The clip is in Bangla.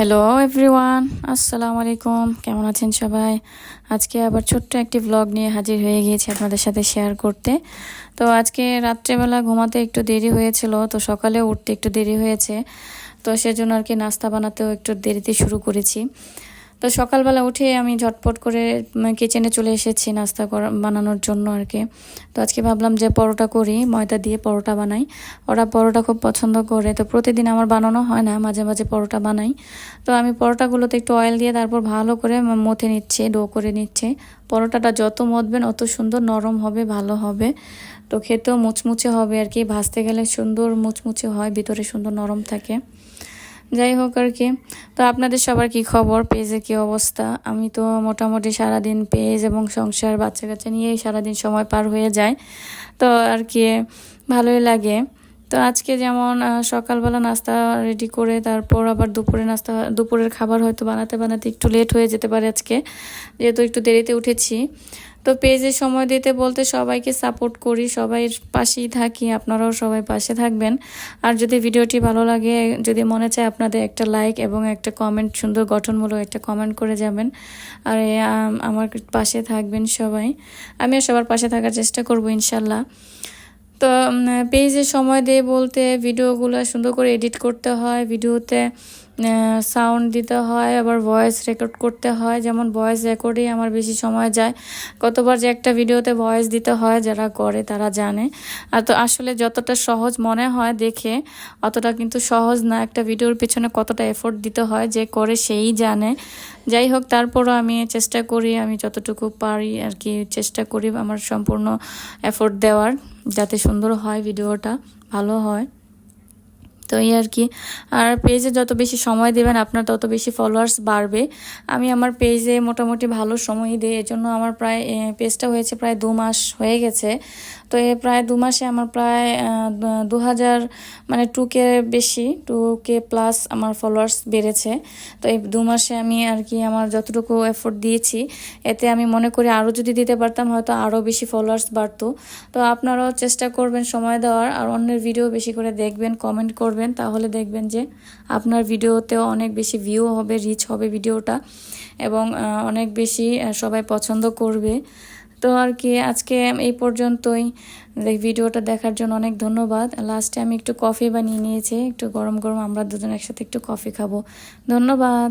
হ্যালো এভরিওয়ান আসসালামু আলাইকুম কেমন আছেন সবাই? আজকে আবার ছোট্ট একটি ব্লগ নিয়ে হাজির হয়ে গিয়েছি আপনাদের সাথে শেয়ার করতে। তো আজকে রাত্রেবেলা ঘুমাতে একটু দেরি হয়েছিল, তো সকালে উঠতে একটু দেরি হয়েছে। তো সেজন্য আর কি নাস্তা বানাতেও একটু দেরিতে শুরু করেছি। তো সকালবেলা উঠে আমি ঝটপট করে কিচেনে চলে এসেছি নাস্তা করা, বানানোর জন্য আর কি তো আজকে ভাবলাম যে পরোটা করি, ময়দা দিয়ে পরোটা বানাই। ওরা পরোটা খুব পছন্দ করে, তো প্রতিদিন আমার বানানো হয় না, মাঝে মাঝে পরোটা বানাই। তো আমি পরোটাগুলোতে একটু অয়েল দিয়ে তারপর ভালো করে মথে নিচ্ছে ডো করে নিচ্ছে। পরোটাটা যত মতবেন অত সুন্দর নরম হবে, ভালো হবে। তো খেতেও মুচমুচে হবে আর কি ভাজতে গেলে সুন্দর মুচমুচে হয়, ভিতরে সুন্দর নরম থাকে। যাই হোক আর কি। তো আপনাদের সবার কি খবর? পেজে কি অবস্থা? আমি তো মোটামুটি সারাদিন পেজ এবং সংসার বাচ্চা কাচ্চা নিয়েই সারাদিন সময় পার হয়ে যায়। তো আর কি, ভালোই লাগে। তো আজকে যেমন সকালবেলা নাস্তা রেডি করে তারপর আবার দুপুরে নাস্তা, দুপুরের খাবার হয়তো বানাতে বানাতে একটু লেট হয়ে যেতে পারে আজকে। যেহেতু একটু দেরিতে উঠেছি। তো পেজে সময় দিতে বলতে সবাইকে সাপোর্ট করি, সবাই পাশেই থাকি, আপনারাও সবাই পাশে থাকবেন। আর যদি ভিডিওটি ভালো লাগে, যদি মনে চায় আপনাদের একটা লাইক এবং একটা কমেন্ট সুন্দর গঠনমূলক একটা কমেন্ট করে যাবেন। আর আমার পাশে থাকবেন সবাই। আমিও সবার পাশে থাকার চেষ্টা করব ইনশাল্লাহ। তো পেজে সময় দিয়ে বলতে ভিডিওগুলো সুন্দর করে এডিট করতে হয়, ভিডিওতে সাউন্ড দিতে হয়, আবার ভয়েস রেকর্ড করতে হয়। যেমন ভয়েস রেকর্ডেই আমার বেশি সময় যায়। কতবার যে একটা ভিডিওতে ভয়েস দিতে হয়, যারা করে তারা জানে। আর তো আসলে যতটা সহজ মনে হয় দেখে, অতটা কিন্তু সহজ না। একটা ভিডিওর পিছনে কতটা এফোর্ট দিতে হয়, যে করে সেই জানে। যাই হোক, তারপরও আমি চেষ্টা করি, আমি যতটুকু পারি আর কি চেষ্টা করি আমার সম্পূর্ণ এফোর্ট দেওয়ার, যাতে সুন্দর হয় ভিডিওটা ভালো হয়। তো এই আর কি। আর পেজে যত বেশি সময় দেবেন, আপনার তত বেশি ফলোয়ার্স বাড়বে। আমি আমার পেজে মোটামুটি ভালো সময় দিই, এজন্য আমার প্রায় পেজটা হয়েছে প্রায় দু মাস হয়ে গেছে। তো এ প্রায় দু মাসে আমার প্রায় দু হাজার মানে টু কে বেশি টু কে প্লাস আমার ফলোয়ার্স বেড়েছে। তো এই দু মাসে আমি আর কি আমার যতটুকু এফোর্ট দিয়েছি, এতে আমি মনে করি আরও যদি দিতে পারতাম, হয়তো আরও বেশি ফলোয়ার্স বাড়তো। তো আপনারাও চেষ্টা করবেন সময় দেওয়ার, আর অন্যের ভিডিও বেশি করে দেখবেন কমেন্ট করবেন। তাহলে দেখবেন যে আপনার ভিডিওতেও অনেক বেশি ভিউ হবে রিচ হবে ভিডিওটা এবং অনেক বেশি সবাই পছন্দ করবে। তো আর কি, আজকে এই পর্যন্তই। ভিডিওটা দেখার জন্য অনেক ধন্যবাদ। লাস্টে আমি একটু কফি বানিয়ে নিয়েছি, একটু গরম গরম আমরা দুজন একসাথে একটু কফি খাব। ধন্যবাদ।